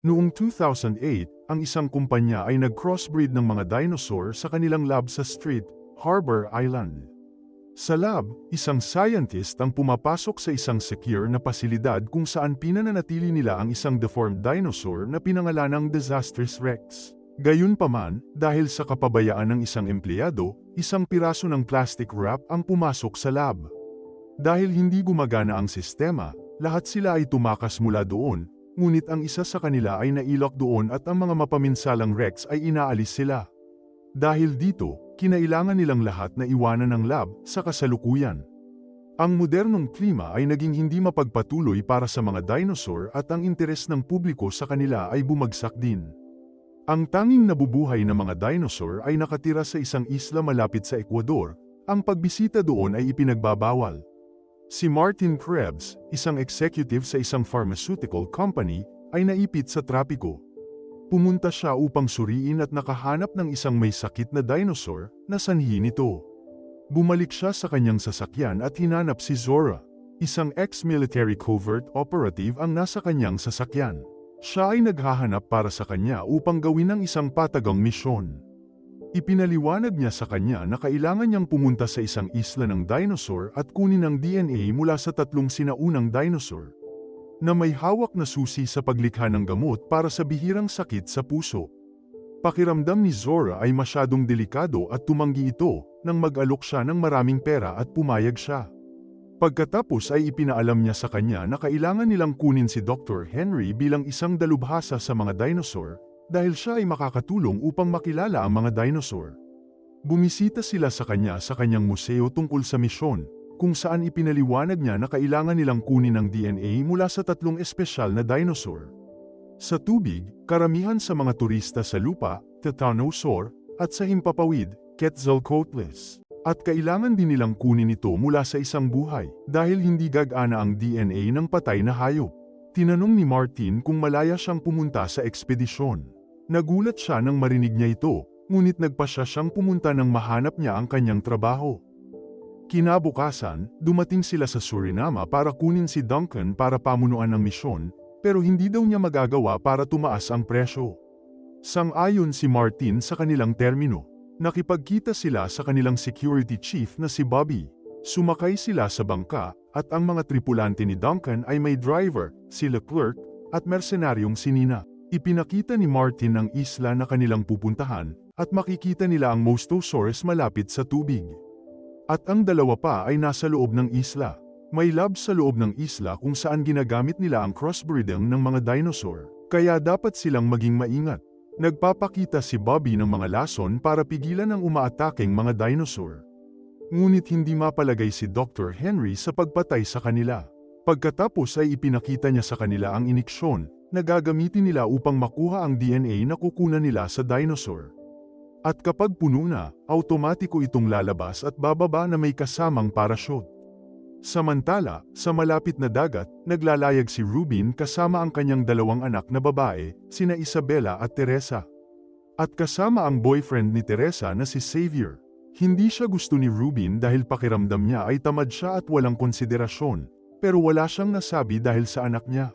Noong 2008, ang isang kumpanya ay nag-crossbreed ng mga dinosaur sa kanilang lab sa Street, Harbor Island. Sa lab, isang scientist ang pumapasok sa isang secure na pasilidad kung saan pinananatili nila ang isang deformed dinosaur na pinangalanang Disastrous Rex. Gayunpaman, dahil sa kapabayaan ng isang empleyado, isang piraso ng plastic wrap ang pumasok sa lab. Dahil hindi gumagana ang sistema, lahat sila ay tumakas mula doon, ngunit ang isa sa kanila ay nailok doon at ang mga mapaminsalang Rex ay inaalis sila. Dahil dito, kinailangan nilang lahat na iwanan ng lab sa kasalukuyan. Ang modernong klima ay naging hindi mapagpatuloy para sa mga dinosaur at ang interes ng publiko sa kanila ay bumagsak din. Ang tanging nabubuhay na mga dinosaur ay nakatira sa isang isla malapit sa Ecuador, ang pagbisita doon ay ipinagbabawal. Si Martin Krebs, isang executive sa isang pharmaceutical company, ay naipit sa trapiko. Pumunta siya upang suriin at nakahanap ng isang may sakit na dinosaur na sanhi nito. Bumalik siya sa kanyang sasakyan at hinanap si Zora, isang ex-military covert operative ang nasa kanyang sasakyan. Siya ay naghahanap para sa kanya upang gawin ng isang patagang misyon. Ipinaliwanag niya sa kanya na kailangan niyang pumunta sa isang isla ng dinosaur at kunin ang DNA mula sa tatlong sinaunang dinosaur na may hawak na susi sa paglikha ng gamot para sa bihirang sakit sa puso. Pakiramdam ni Zora ay masyadong delikado at tumanggi ito nang mag-alok siya ng maraming pera at pumayag siya. Pagkatapos ay ipinaalam niya sa kanya na kailangan nilang kunin si Dr. Henry bilang isang dalubhasa sa mga dinosaur dahil siya ay makakatulong upang makilala ang mga dinosaur. Bumisita sila sa kanya sa kanyang museo tungkol sa misyon, kung saan ipinaliwanag niya na kailangan nilang kunin ang DNA mula sa tatlong espesyal na dinosaur. Sa tubig, karamihan sa mga turista sa lupa, Titanosaur, at sa himpapawid, Quetzalcoatlus. At kailangan din nilang kunin ito mula sa isang buhay, dahil hindi gagana ang DNA ng patay na hayop. Tinanong ni Martin kung malaya siyang pumunta sa ekspedisyon. Nagulat siya nang marinig niya ito, ngunit nagpasya siyang pumunta nang mahanap niya ang kanyang trabaho. Kinabukasan, dumating sila sa Suriname para kunin si Duncan para pamunuan ang misyon, pero hindi daw niya magagawa para tumaas ang presyo. Sang-ayon si Martin sa kanilang termino. Nakipagkita sila sa kanilang security chief na si Bobby. Sumakay sila sa bangka, at ang mga tripulante ni Duncan ay may driver, si Leclerc, at mercenaryong si Nina. Ipinakita ni Martin ang isla na kanilang pupuntahan, at makikita nila ang Mostosaurus malapit sa tubig. At ang dalawa pa ay nasa loob ng isla. May lab sa loob ng isla kung saan ginagamit nila ang crossbreeding ng mga dinosaur, kaya dapat silang maging maingat. Nagpapakita si Bobby ng mga lason para pigilan ang umaatakeng mga dinosaur. Ngunit hindi mapalagay si Dr. Henry sa pagpatay sa kanila. Pagkatapos ay ipinakita niya sa kanila ang iniksyon na gagamitin nila upang makuha ang DNA na kukunan nila sa dinosaur. At kapag puno na, automatiko itong lalabas at bababa na may kasamang parachute. Samantala, sa malapit na dagat, naglalayag si Rubin kasama ang kanyang dalawang anak na babae, sina Isabella at Teresa. At kasama ang boyfriend ni Teresa na si Xavier. Hindi siya gusto ni Rubin dahil pakiramdam niya ay tamad siya at walang konsiderasyon, pero wala siyang nasabi dahil sa anak niya.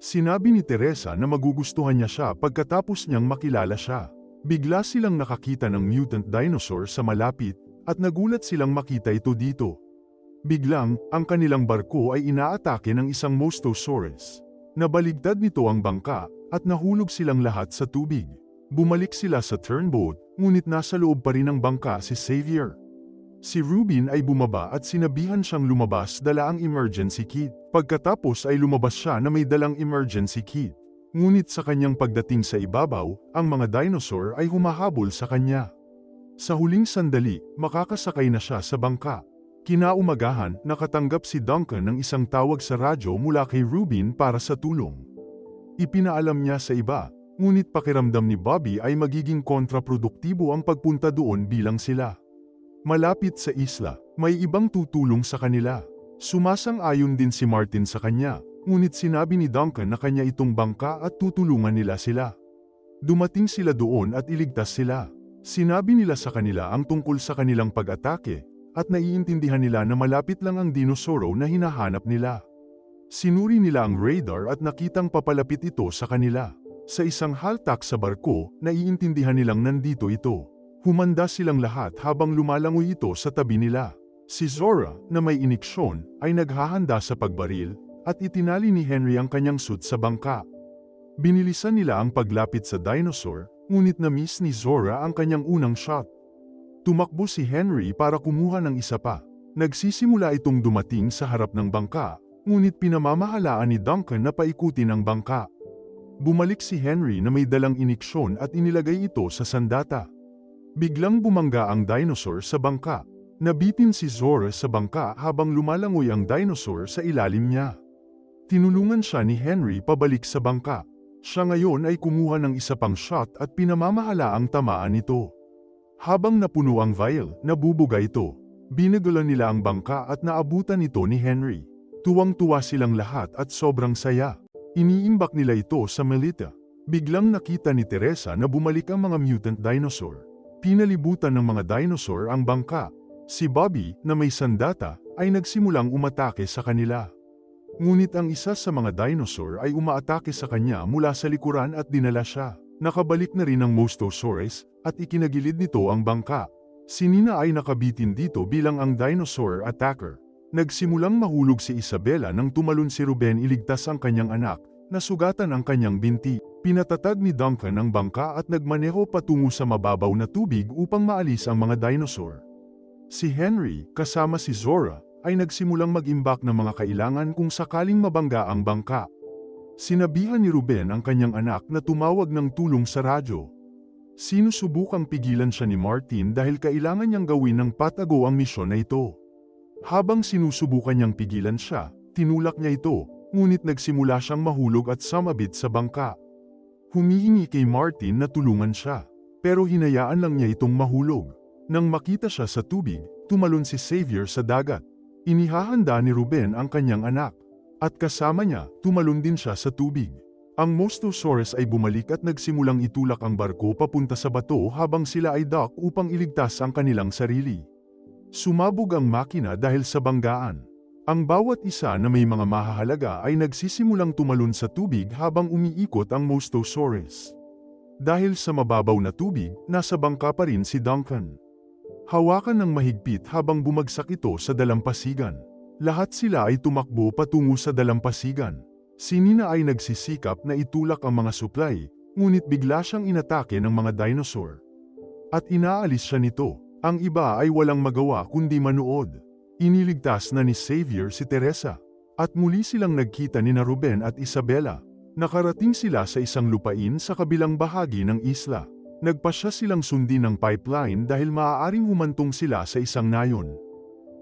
Sinabi ni Teresa na magugustuhan niya siya pagkatapos niyang makilala siya. Bigla silang nakakita ng mutant dinosaur sa malapit, at nagulat silang makita ito dito. Biglang, ang kanilang barko ay inaatake ng isang Mostosaurus. Nabaligtad nito ang bangka, at nahulog silang lahat sa tubig. Bumalik sila sa turnboat, ngunit nasa loob pa rin ng bangka si Xavier. Si Rubin ay bumaba at sinabihan siyang lumabas dala ang emergency kit. Pagkatapos ay lumabas siya na may dalang emergency kit. Ngunit sa kanyang pagdating sa ibabaw, ang mga dinosaur ay humahabol sa kanya. Sa huling sandali, makakasakay na siya sa bangka. Kinaumagahan, nakatanggap si Duncan ng isang tawag sa radyo mula kay Rubin para sa tulong. Ipinaalam niya sa iba, ngunit pakiramdam ni Bobby ay magiging kontraproduktibo ang pagpunta doon bilang sila. Malapit sa isla, may ibang tutulong sa kanila. Sumasang-ayon din si Martin sa kanya, ngunit sinabi ni Duncan na kanya itong bangka at tutulungan nila sila. Dumating sila doon at iligtas sila. Sinabi nila sa kanila ang tungkol sa kanilang pag-atake, at naiintindihan nila na malapit lang ang dinosauro na hinahanap nila. Sinuri nila ang radar at nakitang papalapit ito sa kanila. Sa isang haltak sa barko, naiintindihan nilang nandito ito. Humanda silang lahat habang lumalangoy ito sa tabi nila. Si Zora, na may iniksyon, ay naghahanda sa pagbaril, at itinali ni Henry ang kanyang suit sa bangka. Binilisan nila ang paglapit sa dinosaur, ngunit na-miss ni Zora ang kanyang unang shot. Tumakbo si Henry para kumuha ng isa pa. Nagsisimula itong dumating sa harap ng bangka, ngunit pinamamahalaan ni Duncan na paikutin ang bangka. Bumalik si Henry na may dalang iniksyon at inilagay ito sa sandata. Biglang bumangga ang dinosaur sa bangka. Nabitin si Zora sa bangka habang lumalangoy ang dinosaur sa ilalim niya. Tinulungan siya ni Henry pabalik sa bangka. Siya ngayon ay kumuha ng isa pang shot at pinamamahala ang tamaan nito. Habang napuno ang vial, nabubuga ito. Binagalan nila ang bangka at naabutan ito ni Henry. Tuwang-tuwa silang lahat at sobrang saya. Iniimbak nila ito sa Melita. Biglang nakita ni Teresa na bumalik ang mga mutant dinosaur. Pinalibutan ng mga dinosaur ang bangka. Si Bobby, na may sandata, ay nagsimulang umatake sa kanila. Ngunit ang isa sa mga dinosaur ay umaatake sa kanya mula sa likuran at dinala siya. Nakabalik na rin ang Mostosaurus at ikinagilid nito ang bangka. Si Nina ay nakabitin dito bilang ang dinosaur attacker. Nagsimulang mahulog si Isabella nang tumalon si Ruben iligtas ang kanyang anak, nasugatan ang kanyang binti. Pinatatag ni Duncan ang bangka at nagmaneho patungo sa mababaw na tubig upang maalis ang mga dinosaur. Si Henry, kasama si Zora, ay nagsimulang mag-imbak ng mga kailangan kung sakaling mabangga ang bangka. Sinabihan ni Ruben ang kanyang anak na tumawag ng tulong sa radyo. Sinusubukang pigilan siya ni Martin dahil kailangan niyang gawin ng patago ang misyon na ito. Habang sinusubukan niyang pigilan siya, tinulak niya ito, ngunit nagsimula siyang mahulog at sumabit sa bangka. Humihingi kay Martin na tulungan siya, pero hinayaan lang niya itong mahulog. Nang makita siya sa tubig, tumalon si Xavier sa dagat. Inihahanda ni Ruben ang kanyang anak. At kasama niya, tumalon din siya sa tubig. Ang Mostosaurus ay bumalik at nagsimulang itulak ang barko papunta sa bato habang sila ay dock upang iligtas ang kanilang sarili. Sumabog ang makina dahil sa banggaan. Ang bawat isa na may mga mahahalaga ay nagsisimulang tumalon sa tubig habang umiikot ang Mostosaurus. Dahil sa mababaw na tubig, nasa bangka pa rin si Duncan. Hawakan ng mahigpit habang bumagsak ito sa dalampasigan. Lahat sila ay tumakbo patungo sa dalampasigan. Si Nina ay nagsisikap na itulak ang mga supply, ngunit bigla siyang inatake ng mga dinosaur. At inaalis siya nito. Ang iba ay walang magawa kundi manood. Iniligtas na ni Xavier si Teresa. At muli silang nagkita ni Ruben at Isabella. Nakarating sila sa isang lupain sa kabilang bahagi ng isla. Nagpasya silang sundin ng pipeline dahil maaaring humantong sila sa isang nayon.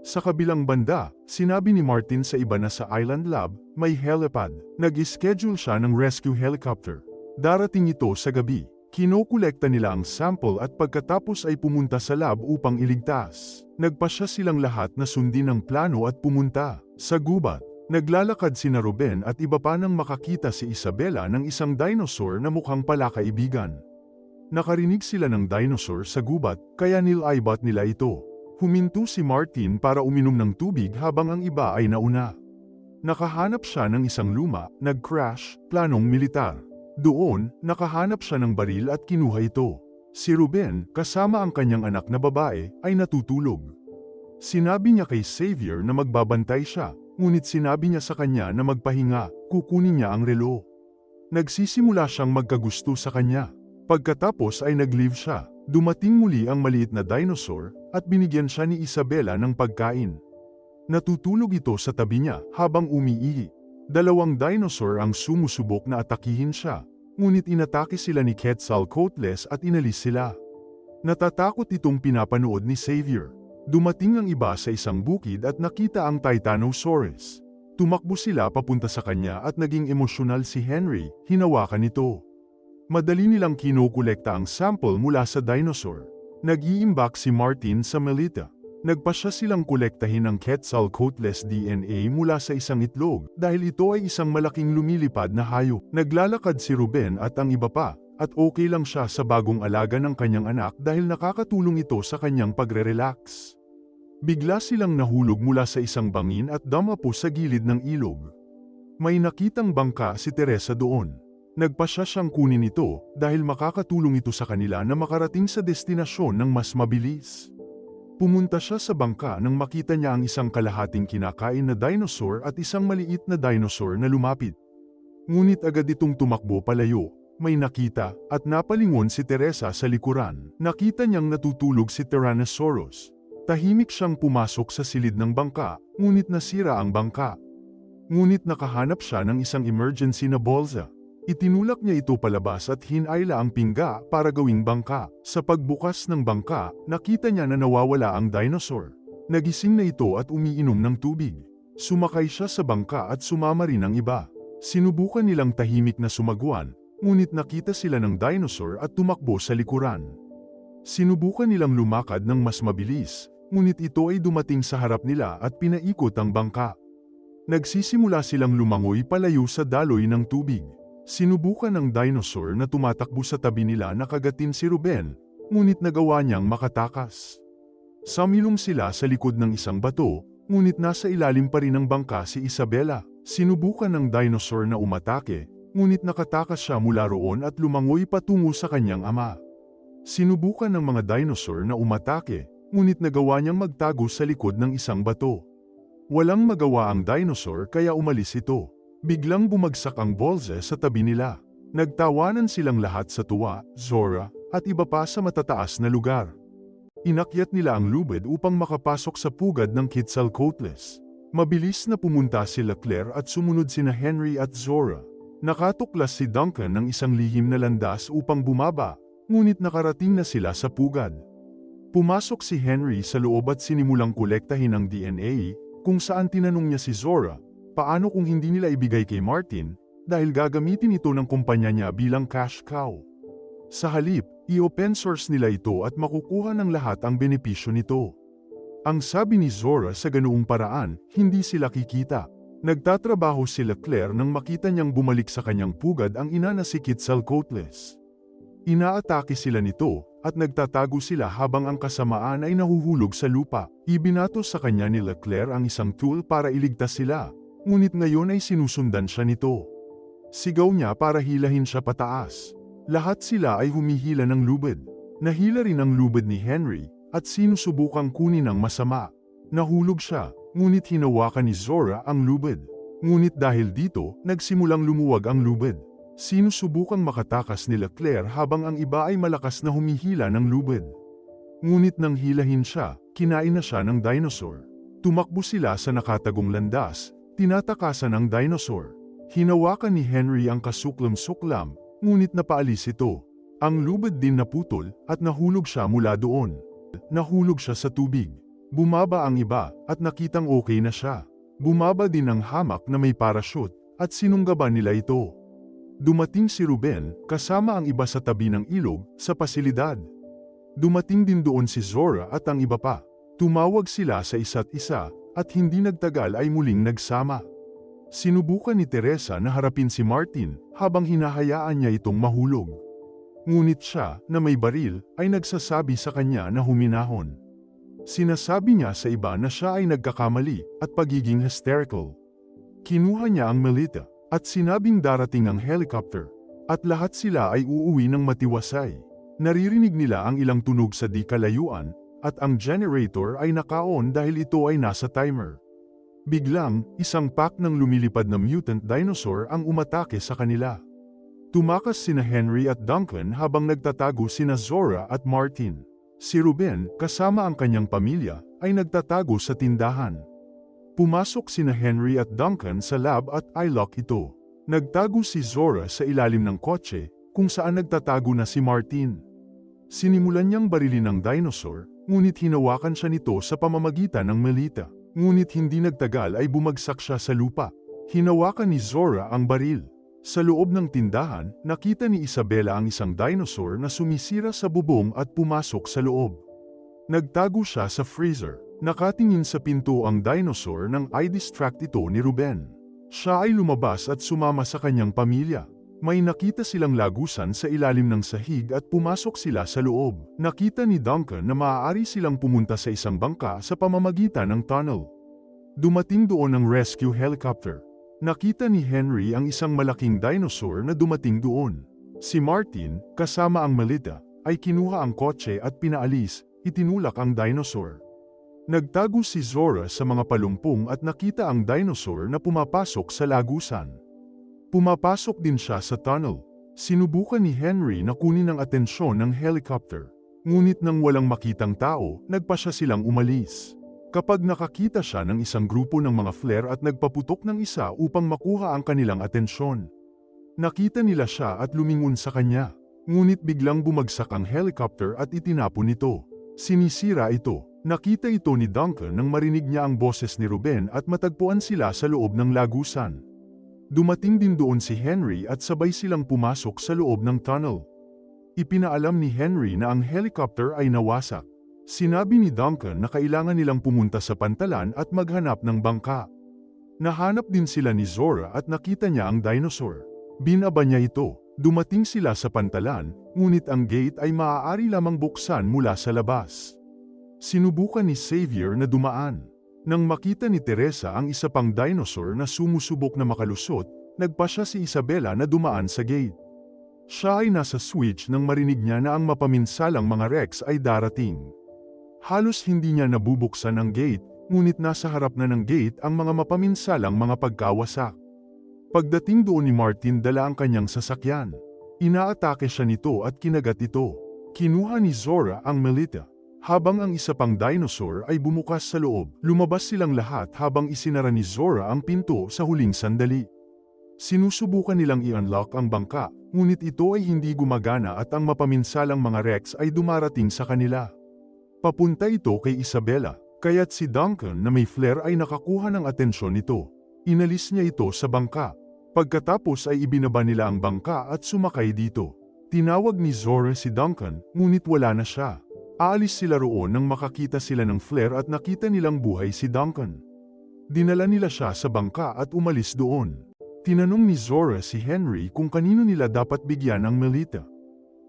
Sa kabilang banda, sinabi ni Martin sa iba na sa Island Lab, may helipad. Nag-schedule siya ng rescue helicopter. Darating ito sa gabi. Kinokolekta nila ang sample at pagkatapos ay pumunta sa lab upang iligtas. Nagpasya silang lahat na sundin ang plano at pumunta. Sa gubat, naglalakad si na Ruben at iba pa nang makakita si Isabella ng isang dinosaur na mukhang palakaibigan. Nakarinig sila ng dinosaur sa gubat kaya nilaibat nila ito. Huminto si Martin para uminom ng tubig habang ang iba ay nauna. Nakahanap siya ng isang luma, nag-crash, planong militar. Doon, nakahanap siya ng baril at kinuha ito. Si Ruben, kasama ang kanyang anak na babae, ay natutulog. Sinabi niya kay Xavier na magbabantay siya, ngunit sinabi niya sa kanya na magpahinga, kukunin niya ang relo. Nagsisimula siyang magkagusto sa kanya. Pagkatapos ay nag-leave siya. Dumating muli ang maliit na dinosaur at binigyan siya ni Isabella ng pagkain. Natutulog ito sa tabi niya habang umiihi. Dalawang dinosaur ang sumusubok na atakihin siya, ngunit inatake sila ni Quetzalcoatlus at inalis sila. Natatakot itong pinapanood ni Xavier. Dumating ang iba sa isang bukid at nakita ang Titanosaurus. Tumakbo sila papunta sa kanya at naging emosyonal si Henry, hinawakan ito. Madali nilang kinukolekta ang sample mula sa dinosaur. Nag-iimbak si Martin sa Melita. Nagpasya silang kolektahin ang Quetzalcoatlus DNA mula sa isang itlog dahil ito ay isang malaking lumilipad na hayop. Naglalakad si Ruben at ang iba pa, at okay lang siya sa bagong alaga ng kanyang anak dahil nakakatulong ito sa kanyang pagre-relax. Bigla silang nahulog mula sa isang bangin at damapo sa gilid ng ilog. May nakitang bangka si Teresa doon. Nagpasya siyang kunin ito dahil makakatulong ito sa kanila na makarating sa destinasyon ng mas mabilis. Pumunta siya sa bangka nang makita niya ang isang kalahating kinakain na dinosaur at isang maliit na dinosaur na lumapit. Ngunit agad itong tumakbo palayo. May nakita at napalingon si Teresa sa likuran. Nakita niyang natutulog si Tyrannosaurus. Tahimik siyang pumasok sa silid ng bangka, ngunit nasira ang bangka. Ngunit nakahanap siya ng isang emergency na bolsa. Itinulak niya ito palabas at hinayla ang pingga para gawing bangka. Sa pagbukas ng bangka, nakita niya na nawawala ang dinosaur. Nagising na ito at umiinom ng tubig. Sumakay siya sa bangka at sumama rin ang iba. Sinubukan nilang tahimik na sumagwan, ngunit nakita sila ng dinosaur at tumakbo sa likuran. Sinubukan nilang lumakad ng mas mabilis, ngunit ito ay dumating sa harap nila at pinaikot ang bangka. Nagsisimula silang lumangoy palayo sa daloy ng tubig. Sinubukan ng dinosaur na tumatakbo sa tabi nila na kagatin si Ruben, ngunit nagawa niyang makatakas. Samilong sila sa likod ng isang bato, ngunit nasa ilalim pa rin ng bangka si Isabella. Sinubukan ng dinosaur na umatake, ngunit nakatakas siya mula roon at lumangoy patungo sa kanyang ama. Sinubukan ng mga dinosaur na umatake, ngunit nagawa niyang magtago sa likod ng isang bato. Walang magawa ang dinosaur kaya umalis ito. Biglang bumagsak ang bolze sa tabi nila. Nagtawanan silang lahat sa tuwa, Zora, at iba pa sa matataas na lugar. Inakyat nila ang lubid upang makapasok sa pugad ng Quetzalcoatlus. Mabilis na pumunta si Leclerc at sumunod sina Henry at Zora. Nakatuklas si Duncan ng isang lihim na landas upang bumaba, ngunit nakarating na sila sa pugad. Pumasok si Henry sa loob at sinimulang kolektahin ang DNA, kung saan tinanong niya si Zora, paano kung hindi nila ibigay kay Martin, dahil gagamitin ito ng kumpanya niya bilang cash cow. Sa halip, i-open source nila ito at makukuha ng lahat ang benepisyo nito. Ang sabi ni Zora sa ganoong paraan, hindi sila kikita. Nagtatrabaho si Leclerc nang makita niyang bumalik sa kanyang pugad ang ina na si Quetzalcoatlus. Inaatake sila nito, at nagtatago sila habang ang kasamaan ay nahuhulog sa lupa. Ibinato sa kanya ni Leclerc ang isang tool para iligtas sila, ngunit ngayon ay sinusundan siya nito. Sigaw niya para hilahin siya pataas. Lahat sila ay humihila ng lubid. Nahila rin ang lubid ni Henry, at sinusubukang kunin ng masama. Nahulog siya, ngunit hinawakan ni Zora ang lubid. Ngunit dahil dito, nagsimulang lumuwag ang lubid. Sinusubukang makatakas ni Leclerc habang ang iba ay malakas na humihila ng lubid. Ngunit nang hilahin siya, kinain na siya ng dinosaur. Tumakbo sila sa nakatagong landas, tinatakasan ang dinosaur. Hinawakan ni Henry ang kasuklam-suklam, ngunit napaalis ito. Ang lubid din naputol at nahulog siya mula doon. Nahulog siya sa tubig. Bumaba ang iba at nakitang okay na siya. Bumaba din ang hamak na may parachute at sinunggaban nila ito. Dumating si Ruben kasama ang iba sa tabi ng ilog sa pasilidad. Dumating din doon si Zora at ang iba pa. Tumawag sila sa isa't isa at hindi nagtagal ay muling nagsama. Sinubukan ni Teresa na harapin si Martin habang hinahayaan niya itong mahulog. Ngunit siya, na may baril, ay nagsasabi sa kanya na huminahon. Sinasabi niya sa iba na siya ay nagkakamali at pagiging hysterical. Kinuha niya ang Melita at sinabing darating ang helicopter, at lahat sila ay uuwi ng matiwasay. Naririnig nila ang ilang tunog sa di kalayuan, at ang generator ay naka-on dahil ito ay nasa timer. Biglang, isang pack ng lumilipad na mutant dinosaur ang umatake sa kanila. Tumakas sina Henry at Duncan habang nagtatago sina Zora at Martin. Si Ruben, kasama ang kanyang pamilya, ay nagtatago sa tindahan. Pumasok sina Henry at Duncan sa lab at ilock ito. Nagtago si Zora sa ilalim ng kotse, kung saan nagtatago na si Martin. Sinimulan niyang barilin ang dinosaur, ngunit hinawakan siya nito sa pamamagitan ng Melita. Ngunit hindi nagtagal ay bumagsak siya sa lupa. Hinawakan ni Zora ang baril. Sa loob ng tindahan, nakita ni Isabella ang isang dinosaur na sumisira sa bubong at pumasok sa loob. Nagtago siya sa freezer. Nakatingin sa pinto ang dinosaur nang i-distract ito ni Ruben. Siya ay lumabas at sumama sa kanyang pamilya. May nakita silang lagusan sa ilalim ng sahig at pumasok sila sa loob. Nakita ni Duncan na maaari silang pumunta sa isang bangka sa pamamagitan ng tunnel. Dumating doon ang rescue helicopter. Nakita ni Henry ang isang malaking dinosaur na dumating doon. Si Martin, kasama ang Melita, ay kinuha ang kotse at pinaalis, itinulak ang dinosaur. Nagtago si Zora sa mga palumpong at nakita ang dinosaur na pumapasok sa lagusan. Pumapasok din siya sa tunnel. Sinubukan ni Henry na kunin ang atensyon ng helicopter. Ngunit nang walang makitang tao, nagpa siya silang umalis. Kapag nakakita siya ng isang grupo ng mga flare at nagpaputok ng isa upang makuha ang kanilang atensyon. Nakita nila siya at lumingon sa kanya. Ngunit biglang bumagsak ang helicopter at itinapon ito. Sinisira ito. Nakita ito ni Duncan nang marinig niya ang boses ni Ruben at matagpuan sila sa loob ng lagusan. Dumating din doon si Henry at sabay silang pumasok sa loob ng tunnel. Ipinaalam ni Henry na ang helicopter ay nawasak. Sinabi ni Duncan na kailangan nilang pumunta sa pantalan at maghanap ng bangka. Nahanap din sila ni Zora at nakita niya ang dinosaur. Binaba niya ito. Dumating sila sa pantalan, ngunit ang gate ay maaari lamang buksan mula sa labas. Sinubukan ni Xavier na dumaan. Nang makita ni Teresa ang isa pang dinosaur na sumusubok na makalusot, nagpa siya si Isabela na dumaan sa gate. Siya ay nasa switch nang marinig niya na ang mapaminsalang mga Rex ay darating. Halos hindi niya nabubuksan ang gate, ngunit nasa harap na ng gate ang mga mapaminsalang mga pagkawasak. Pagdating doon ni Martin dala ang kanyang sasakyan. Inaatake siya nito at kinagat ito. Kinuha ni Zora ang Melita. Habang ang isa pang dinosaur ay bumukas sa loob, lumabas silang lahat habang isinara ni Zora ang pinto sa huling sandali. Sinusubukan nilang i-unlock ang bangka, ngunit ito ay hindi gumagana at ang mapaminsalang mga Rex ay dumarating sa kanila. Papunta ito kay Isabella, kaya't si Duncan na may flare ay nakakuha ng atensyon nito. Inalis niya ito sa bangka. Pagkatapos ay ibinaba nila ang bangka at sumakay dito. Tinawag ni Zora si Duncan, ngunit wala na siya. Aalis sila roon nang makakita sila ng flare at nakita nilang buhay si Duncan. Dinala nila siya sa bangka at umalis doon. Tinanong ni Zora si Henry kung kanino nila dapat bigyan ang Melita.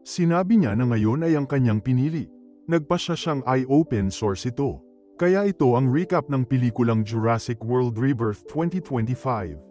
Sinabi niya na ngayon ay ang kanyang pinili. Nagpa siya siyang eye-open source ito. Kaya ito ang recap ng pelikulang Jurassic World Rebirth 2025.